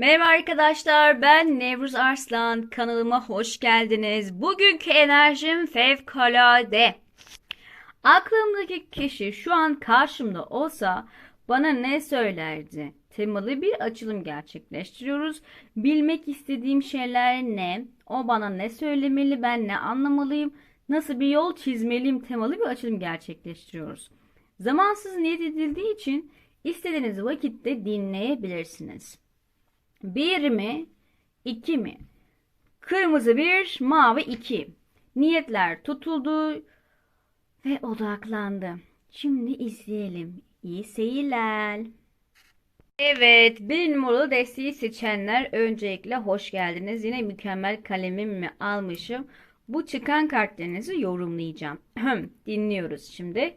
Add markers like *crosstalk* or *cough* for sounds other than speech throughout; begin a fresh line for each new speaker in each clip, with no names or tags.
Merhaba arkadaşlar, ben Nevruz Arslan. Kanalıma hoş geldiniz. Bugünkü enerjim fevkalade. Aklımdaki kişi şu an karşımda olsa bana ne söylerdi? Temalı bir açılım gerçekleştiriyoruz. Bilmek istediğim şeyler ne? O bana ne söylemeli, ben ne anlamalıyım? Nasıl bir yol çizmeliyim temalı bir açılım gerçekleştiriyoruz. Zamansız niyet edildiği için istediğiniz vakitte dinleyebilirsiniz. Bir mi? iki mi? Kırmızı bir, mavi iki. Niyetler tutuldu ve odaklandı. Şimdi izleyelim. İyi seyirler. Evet, bir numaralı desteği seçenler öncelikle hoş geldiniz. Yine mükemmel kalemimi almışım. Bu çıkan kartlarınızı yorumlayacağım. Dinliyoruz şimdi.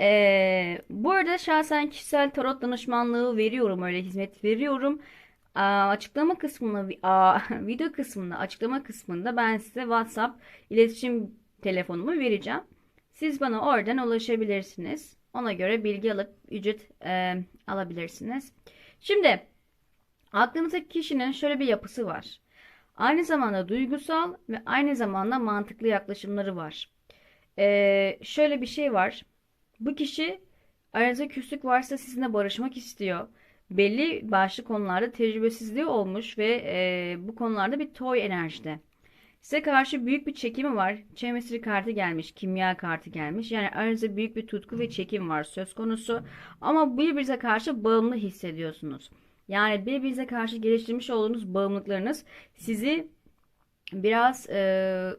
Ee, bu arada şahsen kişisel tarot danışmanlığı veriyorum. Öyle hizmet veriyorum. Açıklama kısmında, aa, *laughs* video kısmında, açıklama kısmında ben size WhatsApp iletişim telefonumu vereceğim. Siz bana oradan ulaşabilirsiniz. Ona göre bilgi alıp ücret e, alabilirsiniz. Şimdi aklınızdaki kişinin şöyle bir yapısı var. Aynı zamanda duygusal ve aynı zamanda mantıklı yaklaşımları var. Ee, şöyle bir şey var. Bu kişi aranızda küslük varsa sizinle barışmak istiyor belli başlı konularda tecrübesizliği olmuş ve e, bu konularda bir toy enerjide. Size karşı büyük bir çekimi var. Chemistry kartı gelmiş, kimya kartı gelmiş. Yani aranızda büyük bir tutku ve çekim var söz konusu. Ama birbirinize karşı bağımlı hissediyorsunuz. Yani birbirinize karşı geliştirmiş olduğunuz bağımlılıklarınız sizi biraz e,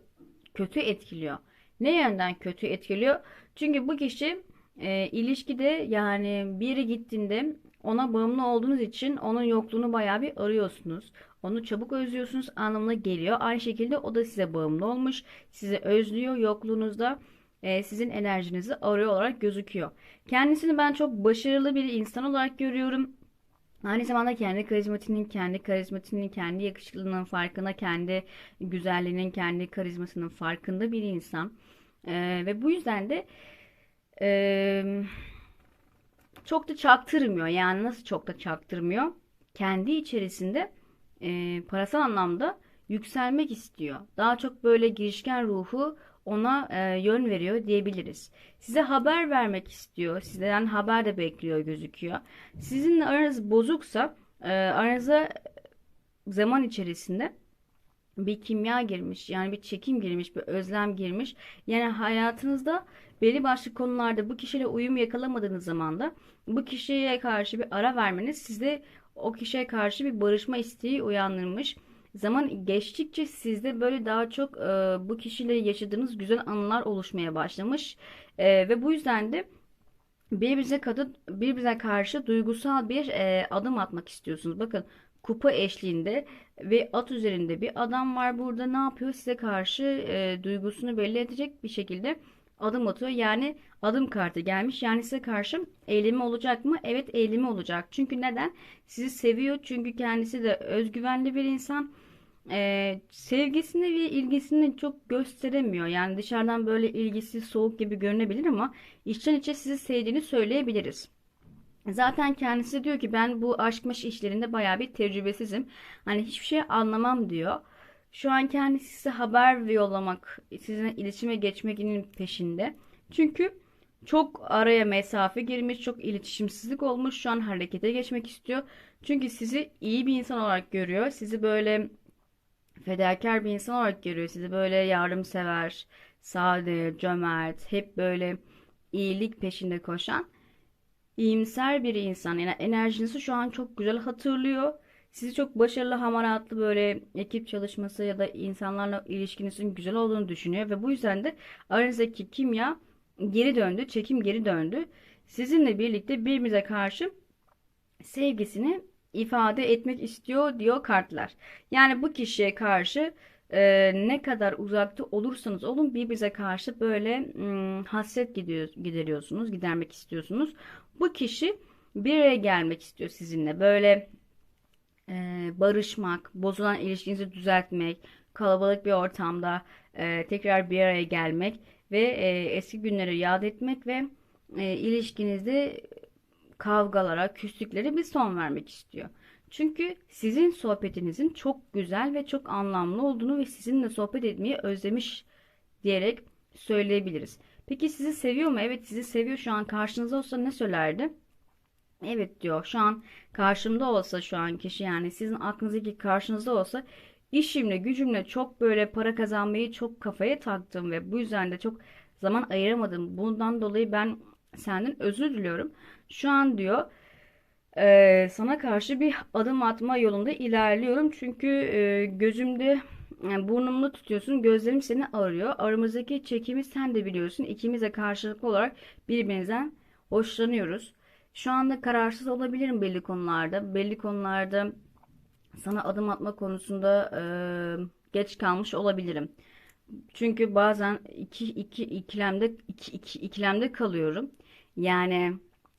kötü etkiliyor. Ne yönden kötü etkiliyor? Çünkü bu kişi e, ilişkide yani biri gittiğinde ona bağımlı olduğunuz için onun yokluğunu bayağı bir arıyorsunuz. Onu çabuk özlüyorsunuz anlamına geliyor. Aynı şekilde o da size bağımlı olmuş. Sizi özlüyor yokluğunuzda sizin enerjinizi arıyor olarak gözüküyor. Kendisini ben çok başarılı bir insan olarak görüyorum. Aynı zamanda kendi karizmatiğinin, kendi karizmatiğinin, kendi yakışıklılığının farkında, kendi güzelliğinin, kendi karizmasının farkında bir insan. E, ve bu yüzden de e, çok da çaktırmıyor. Yani nasıl çok da çaktırmıyor? Kendi içerisinde e, parasal anlamda yükselmek istiyor. Daha çok böyle girişken ruhu ona e, yön veriyor diyebiliriz. Size haber vermek istiyor. Sizden haber de bekliyor gözüküyor. Sizinle aranız bozuksa e, aranıza zaman içerisinde bir kimya girmiş yani bir çekim girmiş bir özlem girmiş yani hayatınızda belli başlı konularda bu kişiyle uyum yakalamadığınız zaman da bu kişiye karşı bir ara vermeniz sizde o kişiye karşı bir barışma isteği uyandırmış. Zaman geçtikçe sizde böyle daha çok e, bu kişiyle yaşadığınız güzel anılar oluşmaya başlamış e, ve bu yüzden de birbirinize kadın birbirinize karşı duygusal bir e, adım atmak istiyorsunuz. Bakın kupa eşliğinde ve at üzerinde bir adam var burada ne yapıyor size karşı e, duygusunu belli edecek bir şekilde adım atıyor. Yani adım kartı gelmiş. Yani size karşı eylemi olacak mı? Evet eylemi olacak. Çünkü neden? Sizi seviyor. Çünkü kendisi de özgüvenli bir insan. Ee, sevgisini ve ilgisini çok gösteremiyor. Yani dışarıdan böyle ilgisi soğuk gibi görünebilir ama içten içe sizi sevdiğini söyleyebiliriz. Zaten kendisi diyor ki ben bu aşkmış işlerinde bayağı bir tecrübesizim. Hani hiçbir şey anlamam diyor. Şu an kendisi size haber yollamak, sizinle iletişime geçmenin peşinde. Çünkü çok araya mesafe girmiş, çok iletişimsizlik olmuş. Şu an harekete geçmek istiyor. Çünkü sizi iyi bir insan olarak görüyor. Sizi böyle fedakar bir insan olarak görüyor. Sizi böyle yardımsever, sade, cömert, hep böyle iyilik peşinde koşan iyimser bir insan. Yani enerjinizi şu an çok güzel hatırlıyor. Sizi çok başarılı, hamaratlı böyle ekip çalışması ya da insanlarla ilişkinizin güzel olduğunu düşünüyor ve bu yüzden de aranızdaki kimya geri döndü, çekim geri döndü. Sizinle birlikte birbirimize karşı sevgisini ifade etmek istiyor diyor kartlar. Yani bu kişiye karşı e, ne kadar uzakta olursanız olun birbirinize karşı böyle ım, hasret gidiyor, gideriyorsunuz, gidermek istiyorsunuz. Bu kişi bir araya gelmek istiyor sizinle. Böyle e, barışmak, bozulan ilişkinizi düzeltmek, kalabalık bir ortamda e, tekrar bir araya gelmek ve e, eski günleri yad etmek ve e, ilişkinizde kavgalara, küslüklere bir son vermek istiyor. Çünkü sizin sohbetinizin çok güzel ve çok anlamlı olduğunu ve sizinle sohbet etmeyi özlemiş diyerek söyleyebiliriz. Peki sizi seviyor mu? Evet sizi seviyor. Şu an karşınızda olsa ne söylerdi? Evet diyor. Şu an karşımda olsa şu an kişi yani sizin aklınızdaki karşınızda olsa işimle gücümle çok böyle para kazanmayı çok kafaya taktım ve bu yüzden de çok zaman ayıramadım. Bundan dolayı ben senden özür diliyorum. Şu an diyor e, sana karşı bir adım atma yolunda ilerliyorum. Çünkü e, gözümde yani burnumda tutuyorsun. Gözlerim seni arıyor. Aramızdaki çekimi sen de biliyorsun. İkimiz de karşılıklı olarak birbirimizden hoşlanıyoruz. Şu anda kararsız olabilirim belli konularda. Belli konularda sana adım atma konusunda e, geç kalmış olabilirim. Çünkü bazen iki, iki ikilemde iki, iki ikilemde kalıyorum. Yani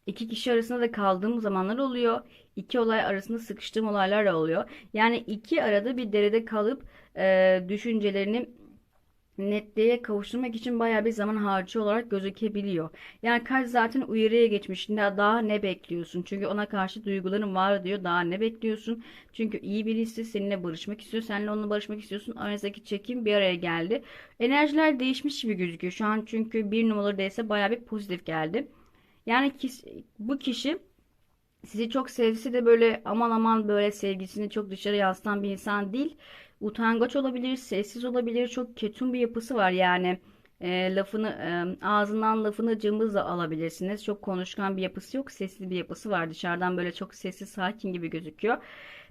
iki kişi arasında da kaldığım zamanlar oluyor. İki olay arasında sıkıştığım olaylar da oluyor. Yani iki arada bir derede kalıp e, düşüncelerini netliğe kavuşturmak için bayağı bir zaman harcı olarak gözükebiliyor. Yani karşı zaten uyarıya geçmiş. Daha, ne bekliyorsun? Çünkü ona karşı duyguların var diyor. Daha ne bekliyorsun? Çünkü iyi birisi seninle barışmak istiyor. Seninle onunla barışmak istiyorsun. Aranızdaki çekim bir araya geldi. Enerjiler değişmiş gibi gözüküyor. Şu an çünkü bir numaralı değilse bayağı bir pozitif geldi. Yani bu kişi sizi çok sevse de böyle aman aman böyle sevgisini çok dışarı yansıtan bir insan değil. Utangaç olabilir, sessiz olabilir. Çok ketum bir yapısı var yani. E, lafını e, ağzından lafını cımbızla alabilirsiniz. Çok konuşkan bir yapısı yok. Sessiz bir yapısı var. Dışarıdan böyle çok sessiz, sakin gibi gözüküyor.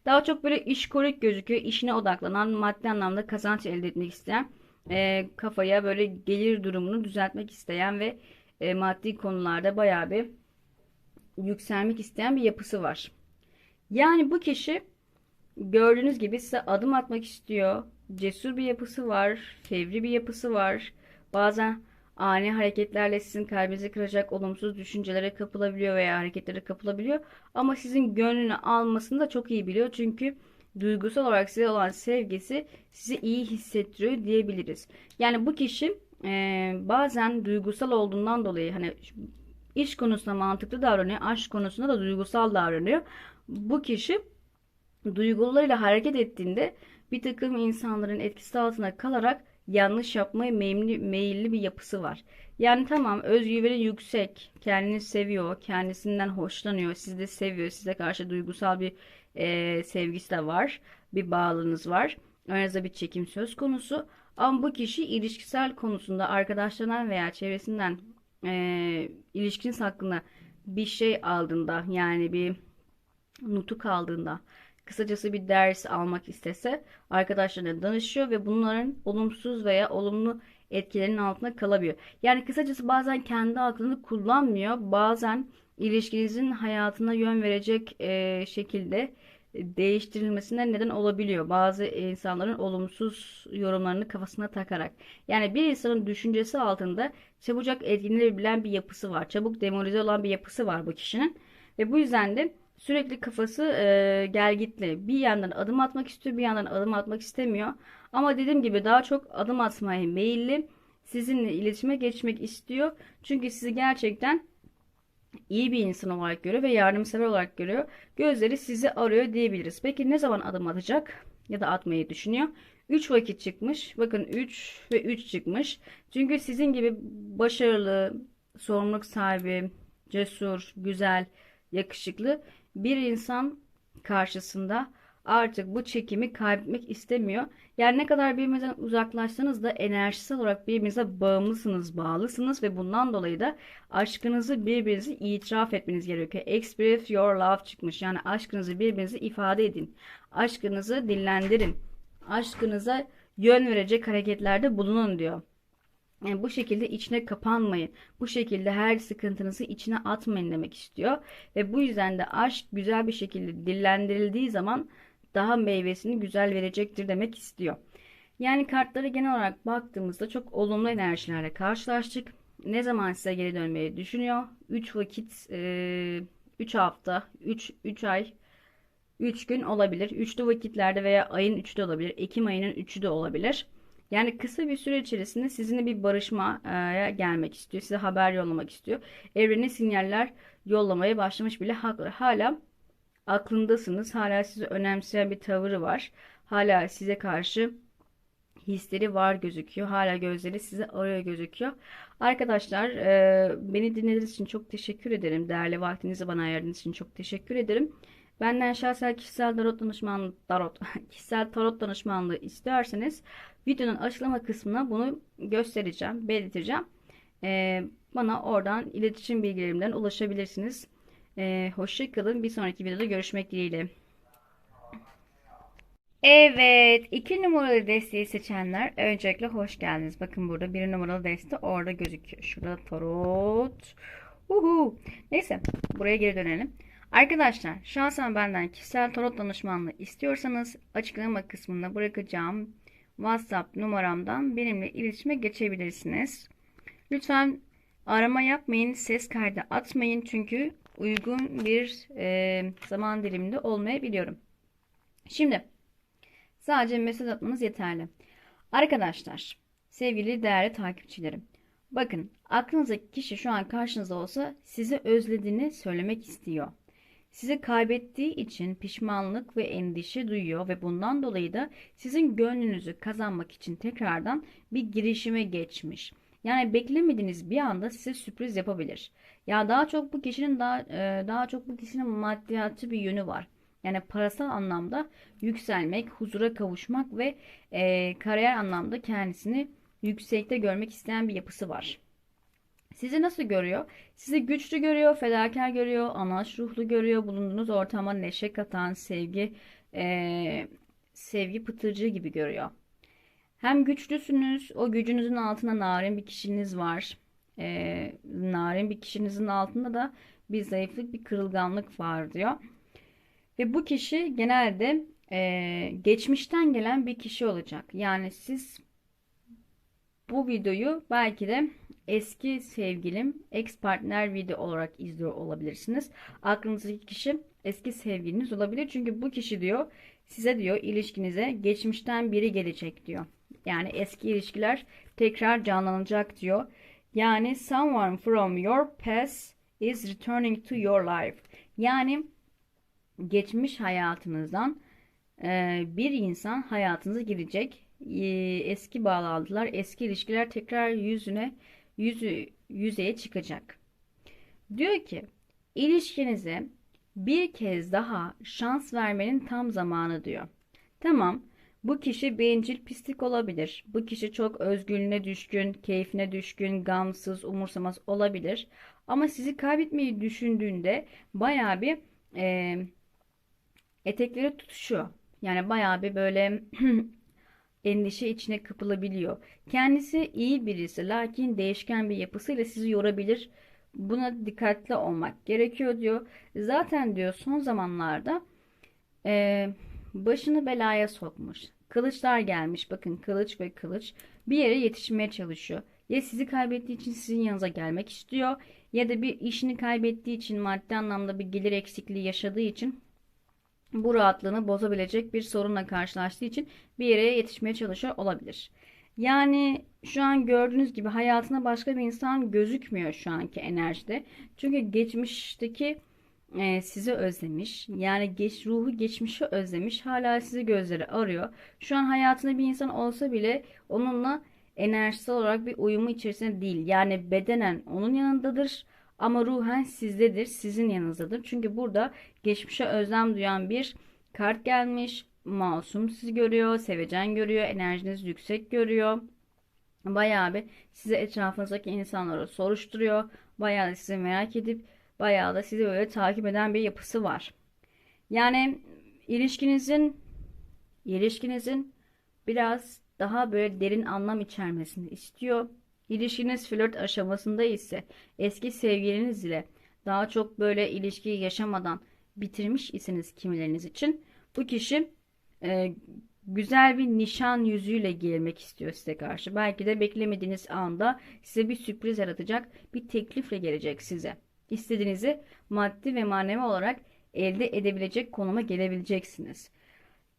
Daha çok böyle işkolik gözüküyor. İşine odaklanan, maddi anlamda kazanç elde etmek isteyen, e, kafaya böyle gelir durumunu düzeltmek isteyen ve e, maddi konularda bayağı bir yükselmek isteyen bir yapısı var. Yani bu kişi gördüğünüz gibi size adım atmak istiyor. Cesur bir yapısı var, fevri bir yapısı var. Bazen ani hareketlerle sizin kalbinizi kıracak olumsuz düşüncelere kapılabiliyor veya hareketlere kapılabiliyor. Ama sizin gönlünü almasını da çok iyi biliyor. Çünkü duygusal olarak size olan sevgisi sizi iyi hissettiriyor diyebiliriz. Yani bu kişi e, bazen duygusal olduğundan dolayı hani iş konusunda mantıklı davranıyor, aşk konusunda da duygusal davranıyor. Bu kişi duygularıyla hareket ettiğinde bir takım insanların etkisi altında kalarak yanlış yapmaya meyilli, meyilli bir yapısı var. Yani tamam özgüveni yüksek, kendini seviyor, kendisinden hoşlanıyor, sizi de seviyor, size karşı duygusal bir e, sevgisi de var, bir bağlılığınız var. Aranızda bir çekim söz konusu. Ama bu kişi ilişkisel konusunda arkadaşlarından veya çevresinden e, ilişkiniz hakkında bir şey aldığında yani bir nutuk aldığında kısacası bir ders almak istese arkadaşlarına danışıyor ve bunların olumsuz veya olumlu etkilerinin altında kalabiliyor. Yani kısacası bazen kendi aklını kullanmıyor. Bazen ilişkinizin hayatına yön verecek e, şekilde değiştirilmesine neden olabiliyor. Bazı insanların olumsuz yorumlarını kafasına takarak. Yani bir insanın düşüncesi altında çabucak etkilenebilen bir yapısı var. Çabuk demoralize olan bir yapısı var bu kişinin. Ve bu yüzden de sürekli kafası e, gelgitli. Bir yandan adım atmak istiyor, bir yandan adım atmak istemiyor. Ama dediğim gibi daha çok adım atmaya meyilli. Sizinle iletişime geçmek istiyor. Çünkü sizi gerçekten iyi bir insan olarak görüyor ve yardımsever olarak görüyor. Gözleri sizi arıyor diyebiliriz. Peki ne zaman adım atacak ya da atmayı düşünüyor? 3 vakit çıkmış. Bakın 3 ve 3 çıkmış. Çünkü sizin gibi başarılı, sorumluluk sahibi, cesur, güzel, yakışıklı bir insan karşısında artık bu çekimi kaybetmek istemiyor. Yani ne kadar birbirinizden uzaklaşsanız da enerjisel olarak birbirinize bağımlısınız, bağlısınız ve bundan dolayı da aşkınızı birbirinize itiraf etmeniz gerekiyor. Express your love çıkmış. Yani aşkınızı birbirinize ifade edin. Aşkınızı dillendirin. Aşkınıza yön verecek hareketlerde bulunun diyor. Yani bu şekilde içine kapanmayın. Bu şekilde her sıkıntınızı içine atmayın demek istiyor. Ve bu yüzden de aşk güzel bir şekilde dillendirildiği zaman daha meyvesini güzel verecektir demek istiyor. Yani kartlara genel olarak baktığımızda çok olumlu enerjilerle karşılaştık. Ne zaman size geri dönmeyi düşünüyor? 3 vakit, 3 hafta, 3, 3 ay, 3 gün olabilir. Üçlü vakitlerde veya ayın 3'ü de olabilir. Ekim ayının 3'ü de olabilir. Yani kısa bir süre içerisinde sizinle bir barışmaya gelmek istiyor. Size haber yollamak istiyor. Evrene sinyaller yollamaya başlamış bile hala aklındasınız. Hala sizi önemseyen bir tavırı var. Hala size karşı hisleri var gözüküyor. Hala gözleri sizi arıyor gözüküyor. Arkadaşlar e, beni dinlediğiniz için çok teşekkür ederim. Değerli vaktinizi bana ayırdığınız için çok teşekkür ederim. Benden şahsen kişisel tarot danışmanlığı, tarot, *laughs* kişisel tarot danışmanlığı isterseniz videonun açıklama kısmına bunu göstereceğim, belirteceğim. E, bana oradan iletişim bilgilerimden ulaşabilirsiniz. E, hoşça kalın. Bir sonraki videoda görüşmek dileğiyle. Evet, iki numaralı desteği seçenler öncelikle hoş geldiniz. Bakın burada bir numaralı deste orada gözüküyor. Şurada tarot. Uhu. Neyse, buraya geri dönelim. Arkadaşlar, şahsen benden kişisel tarot danışmanlığı istiyorsanız açıklama kısmında bırakacağım WhatsApp numaramdan benimle iletişime geçebilirsiniz. Lütfen arama yapmayın, ses kaydı atmayın çünkü uygun bir e, zaman diliminde olmayabiliyorum. Şimdi Sadece mesaj atmanız yeterli. Arkadaşlar, sevgili değerli takipçilerim. Bakın, aklınızdaki kişi şu an karşınızda olsa sizi özlediğini söylemek istiyor. Sizi kaybettiği için pişmanlık ve endişe duyuyor ve bundan dolayı da sizin gönlünüzü kazanmak için tekrardan bir girişime geçmiş. Yani beklemediğiniz bir anda size sürpriz yapabilir. Ya daha çok bu kişinin daha e, daha çok bu kişinin maddiyatı bir yönü var. Yani parasal anlamda yükselmek, huzura kavuşmak ve e, kariyer anlamda kendisini yüksekte görmek isteyen bir yapısı var. Sizi nasıl görüyor? Sizi güçlü görüyor, fedakar görüyor, anaç ruhlu görüyor, bulunduğunuz ortama neşe katan, sevgi, e, sevgi pıtırcı gibi görüyor. Hem güçlüsünüz, o gücünüzün altında narin bir kişiniz var. E, narin bir kişinizin altında da bir zayıflık, bir kırılganlık var diyor. Ve bu kişi genelde e, geçmişten gelen bir kişi olacak. Yani siz bu videoyu belki de eski sevgilim, ex partner video olarak izliyor olabilirsiniz. Aklınızdaki kişi eski sevgiliniz olabilir. Çünkü bu kişi diyor size diyor ilişkinize geçmişten biri gelecek diyor. Yani eski ilişkiler tekrar canlanacak diyor. Yani someone from your past is returning to your life. Yani geçmiş hayatınızdan e, bir insan hayatınıza girecek. E, eski bağlantılar, eski ilişkiler tekrar yüzüne yüzü yüzeye çıkacak. Diyor ki ilişkinize bir kez daha şans vermenin tam zamanı diyor. Tamam bu kişi bencil pislik olabilir. Bu kişi çok özgürlüğüne düşkün, keyfine düşkün, gamsız, umursamaz olabilir. Ama sizi kaybetmeyi düşündüğünde baya bir e, etekleri tutuşuyor. Yani bayağı bir böyle *clears throat* endişe içine kapılabiliyor. Kendisi iyi birisi lakin değişken bir yapısıyla sizi yorabilir. Buna dikkatli olmak gerekiyor diyor. Zaten diyor son zamanlarda e, başını belaya sokmuş. Kılıçlar gelmiş. Bakın kılıç ve kılıç bir yere yetişmeye çalışıyor. Ya sizi kaybettiği için sizin yanınıza gelmek istiyor ya da bir işini kaybettiği için maddi anlamda bir gelir eksikliği yaşadığı için bu rahatlığını bozabilecek bir sorunla karşılaştığı için bir yere yetişmeye çalışıyor olabilir. Yani şu an gördüğünüz gibi hayatına başka bir insan gözükmüyor şu anki enerjide. Çünkü geçmişteki e, sizi özlemiş. Yani geç ruhu geçmişi özlemiş. Hala sizi gözleri arıyor. Şu an hayatında bir insan olsa bile onunla enerjisel olarak bir uyumu içerisinde değil. Yani bedenen onun yanındadır ama ruhen sizdedir, sizin yanınızdadır. Çünkü burada geçmişe özlem duyan bir kart gelmiş. Masum sizi görüyor, sevecen görüyor, enerjiniz yüksek görüyor. Bayağı bir size etrafınızdaki insanları soruşturuyor. Bayağı sizi merak edip bayağı da sizi böyle takip eden bir yapısı var. Yani ilişkinizin ilişkinizin biraz daha böyle derin anlam içermesini istiyor. İlişkiniz flört aşamasında ise eski sevgiliniz ile daha çok böyle ilişkiyi yaşamadan bitirmiş iseniz kimileriniz için bu kişi e, güzel bir nişan yüzüyle gelmek istiyor size karşı. Belki de beklemediğiniz anda size bir sürpriz yaratacak bir teklifle gelecek size. İstediğinizi maddi ve manevi olarak elde edebilecek konuma gelebileceksiniz.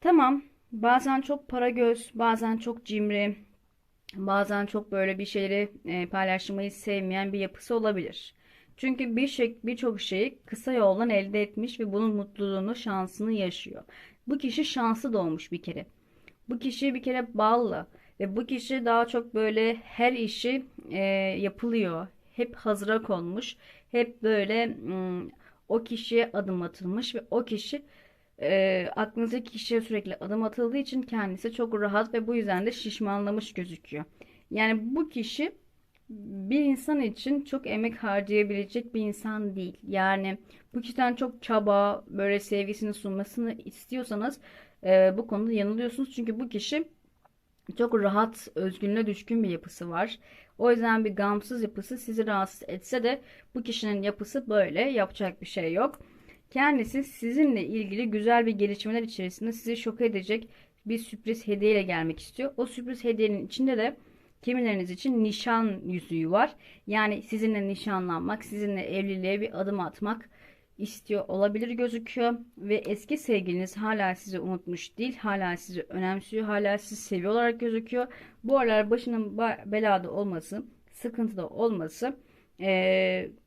Tamam bazen çok para göz bazen çok cimri Bazen çok böyle bir şeyleri e, paylaşmayı sevmeyen bir yapısı olabilir. Çünkü bir şey, birçok şeyi kısa yoldan elde etmiş ve bunun mutluluğunu, şansını yaşıyor. Bu kişi şanslı doğmuş bir kere. Bu kişi bir kere ballı ve bu kişi daha çok böyle her işi e, yapılıyor. Hep hazıra konmuş. Hep böyle o kişiye adım atılmış ve o kişi e, aklınızdaki kişiye sürekli adım atıldığı için kendisi çok rahat ve bu yüzden de şişmanlamış gözüküyor. Yani bu kişi bir insan için çok emek harcayabilecek bir insan değil. Yani bu kişiden çok çaba, böyle sevgisini sunmasını istiyorsanız e, bu konuda yanılıyorsunuz. Çünkü bu kişi çok rahat, özgürlüğe düşkün bir yapısı var. O yüzden bir gamsız yapısı sizi rahatsız etse de bu kişinin yapısı böyle. Yapacak bir şey yok. Kendisi sizinle ilgili güzel bir gelişmeler içerisinde sizi şok edecek bir sürpriz hediyeyle gelmek istiyor. O sürpriz hediyenin içinde de kimileriniz için nişan yüzüğü var. Yani sizinle nişanlanmak, sizinle evliliğe bir adım atmak istiyor olabilir gözüküyor ve eski sevgiliniz hala sizi unutmuş değil, hala sizi önemsiyor, hala sizi seviyor olarak gözüküyor. Bu aralar başının belada olması, sıkıntıda olması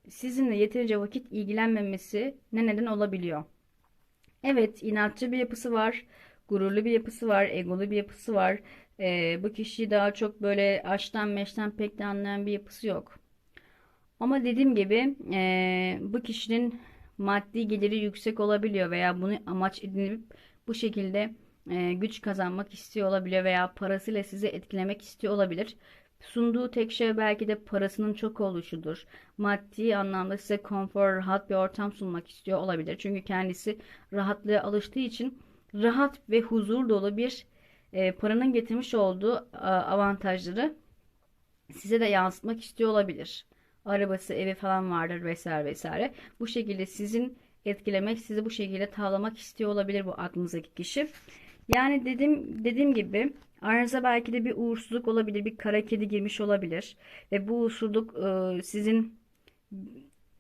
sizinle yeterince vakit ilgilenmemesi ne neden olabiliyor. Evet, inatçı bir yapısı var, gururlu bir yapısı var, egolu bir yapısı var. Bu kişi daha çok böyle aştan meşten pek de anlayan bir yapısı yok. Ama dediğim gibi bu kişinin maddi geliri yüksek olabiliyor veya bunu amaç edinip bu şekilde e, güç kazanmak istiyor olabiliyor veya parasıyla sizi etkilemek istiyor olabilir. Sunduğu tek şey belki de parasının çok oluşudur. Maddi anlamda size konfor, rahat bir ortam sunmak istiyor olabilir. Çünkü kendisi rahatlığa alıştığı için rahat ve huzur dolu bir e, paranın getirmiş olduğu a, avantajları size de yansıtmak istiyor olabilir arabası, evi falan vardır vesaire vesaire. Bu şekilde sizin etkilemek, sizi bu şekilde tavlamak istiyor olabilir bu aklınızdaki kişi. Yani dedim dediğim gibi aranıza belki de bir uğursuzluk olabilir, bir kara kedi girmiş olabilir ve bu uğursuzluk e, sizin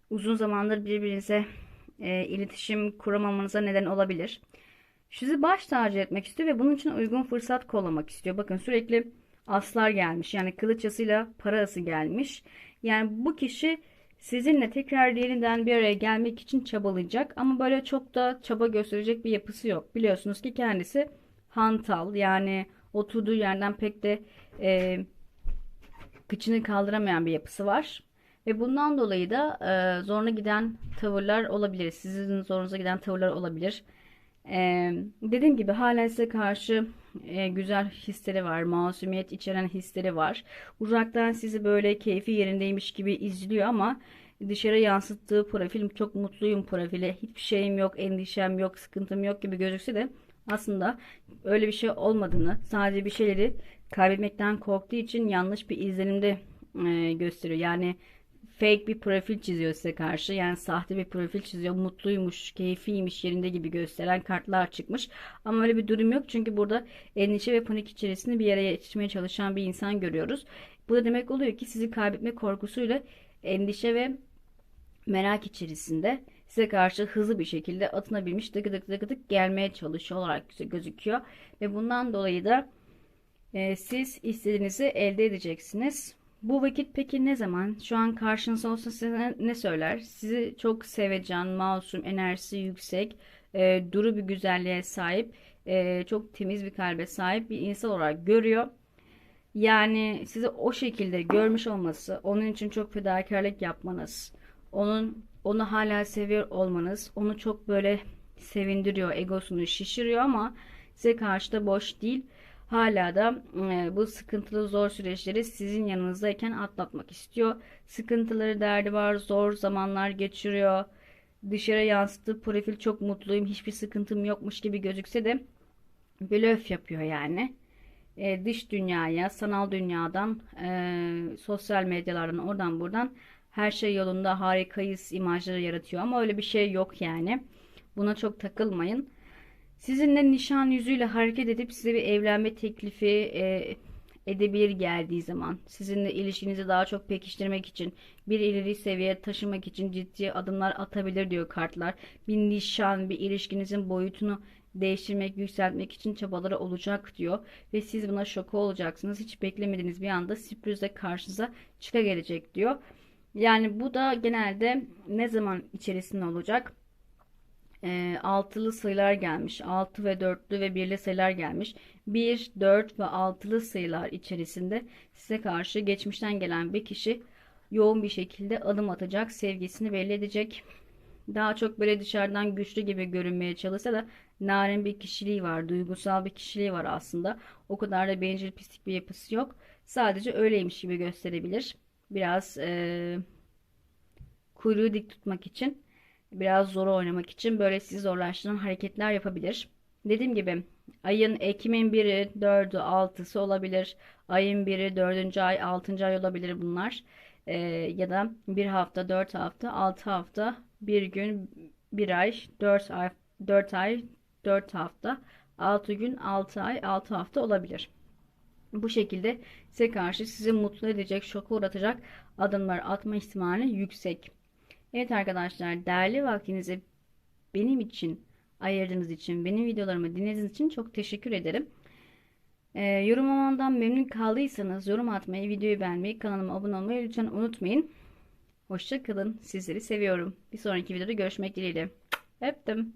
uzun zamandır birbirinize e, iletişim kuramamanıza neden olabilir. Sizi baş tacı etmek istiyor ve bunun için uygun fırsat kollamak istiyor. Bakın sürekli aslar gelmiş. Yani kılıç asıyla gelmiş. Yani bu kişi sizinle tekrar yeniden bir araya gelmek için çabalayacak ama böyle çok da çaba gösterecek bir yapısı yok. Biliyorsunuz ki kendisi hantal yani oturduğu yerden pek de e, kıçını kaldıramayan bir yapısı var. Ve bundan dolayı da e, zoruna giden tavırlar olabilir. Sizin zorunuza giden tavırlar olabilir. E, dediğim gibi hala size karşı e, güzel hisleri var. Masumiyet içeren hisleri var. Uzaktan sizi böyle keyfi yerindeymiş gibi izliyor ama dışarı yansıttığı profil çok mutluyum profili. Hiçbir şeyim yok, endişem yok, sıkıntım yok gibi gözükse de aslında öyle bir şey olmadığını, sadece bir şeyleri kaybetmekten korktuğu için yanlış bir izlenimde e, gösteriyor. Yani fake bir profil çiziyor size karşı. Yani sahte bir profil çiziyor. Mutluymuş, keyfiymiş, yerinde gibi gösteren kartlar çıkmış. Ama öyle bir durum yok. Çünkü burada endişe ve panik içerisinde bir yere yetişmeye çalışan bir insan görüyoruz. Bu da demek oluyor ki sizi kaybetme korkusuyla endişe ve merak içerisinde size karşı hızlı bir şekilde atına binmiş dık dık dık dık gelmeye çalışıyor olarak gözüküyor. Ve bundan dolayı da e, siz istediğinizi elde edeceksiniz. Bu vakit peki ne zaman? Şu an karşınızda olsa size ne söyler? Sizi çok sevecen, masum, enerjisi yüksek, e, duru bir güzelliğe sahip, e, çok temiz bir kalbe sahip bir insan olarak görüyor. Yani sizi o şekilde görmüş olması, onun için çok fedakarlık yapmanız, onun onu hala seviyor olmanız, onu çok böyle sevindiriyor, egosunu şişiriyor ama size karşı da boş değil hala da e, bu sıkıntılı zor süreçleri sizin yanınızdayken atlatmak istiyor. Sıkıntıları derdi var, zor zamanlar geçiriyor. Dışarı yansıttığı profil çok mutluyum, hiçbir sıkıntım yokmuş gibi gözükse de blöf yapıyor yani. E, dış dünyaya, sanal dünyadan, e, sosyal medyalardan oradan buradan her şey yolunda harikayız imajları yaratıyor ama öyle bir şey yok yani. Buna çok takılmayın. Sizinle nişan yüzüyle hareket edip size bir evlenme teklifi e, edebilir geldiği zaman sizinle ilişkinizi daha çok pekiştirmek için bir ileri seviyeye taşımak için ciddi adımlar atabilir diyor kartlar. Bir nişan, bir ilişkinizin boyutunu değiştirmek, yükseltmek için çabaları olacak diyor. Ve siz buna şok olacaksınız. Hiç beklemediğiniz bir anda sürprizle karşınıza çıka gelecek diyor. Yani bu da genelde ne zaman içerisinde olacak? E, altılı sayılar gelmiş. 6 ve 4'lü ve 1'li sayılar gelmiş. 1, 4 ve altılı sayılar içerisinde size karşı geçmişten gelen bir kişi yoğun bir şekilde adım atacak, sevgisini belli edecek. Daha çok böyle dışarıdan güçlü gibi görünmeye çalışsa da narin bir kişiliği var, duygusal bir kişiliği var aslında. O kadar da bencil pislik bir yapısı yok. Sadece öyleymiş gibi gösterebilir. Biraz e, kuyruğu dik tutmak için biraz zor oynamak için böyle sizi zorlaştıran hareketler yapabilir. Dediğim gibi ayın Ekim'in 1'i, 4'ü, 6'sı olabilir. Ayın 1'i, 4. ay, 6. ay olabilir bunlar. Ee, ya da bir hafta, 4 hafta, 6 hafta, 1 gün, 1 ay, 4 ay, 4 ay, 4 hafta, 6 gün, 6 ay, 6 hafta olabilir. Bu şekilde size karşı sizi mutlu edecek, şoka uğratacak adımlar atma ihtimali yüksek. Evet arkadaşlar değerli vaktinizi benim için ayırdığınız için, benim videolarımı dinlediğiniz için çok teşekkür ederim. Ee, yorumlamamdan memnun kaldıysanız yorum atmayı, videoyu beğenmeyi, kanalıma abone olmayı lütfen unutmayın. Hoşça kalın. Sizleri seviyorum. Bir sonraki videoda görüşmek dileğiyle. Öptüm.